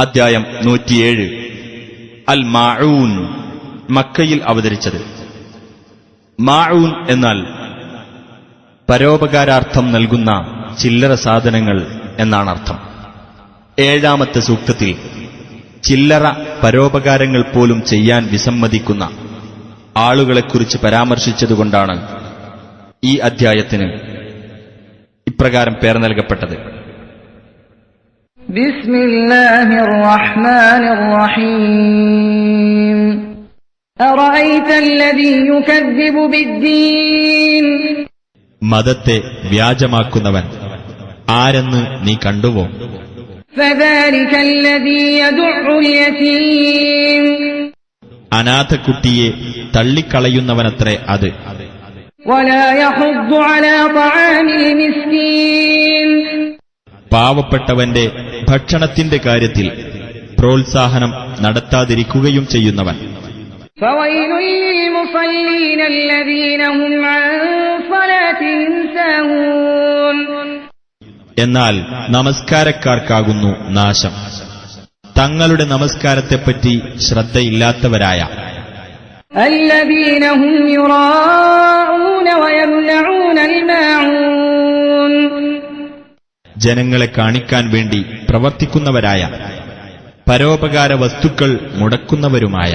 അദ്ധ്യായം നൂറ്റിയേഴ്. അൽ മാഊൻ മക്കയിൽ അവതരിച്ചത്. മാഊൻ എന്നാൽ പരോപകാരാർത്ഥം നൽകുന്ന ചില്ലറ സാധനങ്ങൾ എന്നാണ് അർത്ഥം ഏഴാമത്തെ സൂക്തത്തിൽ ചില്ലറ പരോപകാരങ്ങൾ പോലും ചെയ്യാൻ വിസമ്മതിക്കുന്ന ആളുകളെക്കുറിച്ച് പരാമർശിച്ചതുകൊണ്ടാണ് ഈ അദ്ധ്യായത്തിന് ഇപ്രകാരം പേർ നൽകപ്പെട്ടത്. بسم الله الرحمن الرحيم أرأيت الذي يكذب بالدين മതത്തെ വ്യാജമാക്കുന്നവൻ ആരെന്ന് നീ കണ്ടുവോ فذلك الذي يدع اليتيم അനാഥക്കുട്ടിയെ തള്ളിക്കളയുന്നവനത്രേ അത് ولا يحض على طعام المسكين പാവപ്പെട്ടവന്റെ ഭക്ഷണത്തിന്റെ കാര്യത്തിൽ പ്രോത്സാഹനം നടത്താതിരിക്കുകയും ചെയ്യുന്നവൻ. എന്നാൽ നമസ്കാരക്കാർക്കാകുന്നു നാശം. തങ്ങളുടെ നമസ്കാരത്തെപ്പറ്റി ശ്രദ്ധയില്ലാത്തവരായ. ജനങ്ങളെ കാണിക്കാൻ വേണ്ടി പ്രവർത്തിക്കുന്നവരായ പരോപകാര വസ്തുക്കൾ മുടക്കുന്നവരുമായ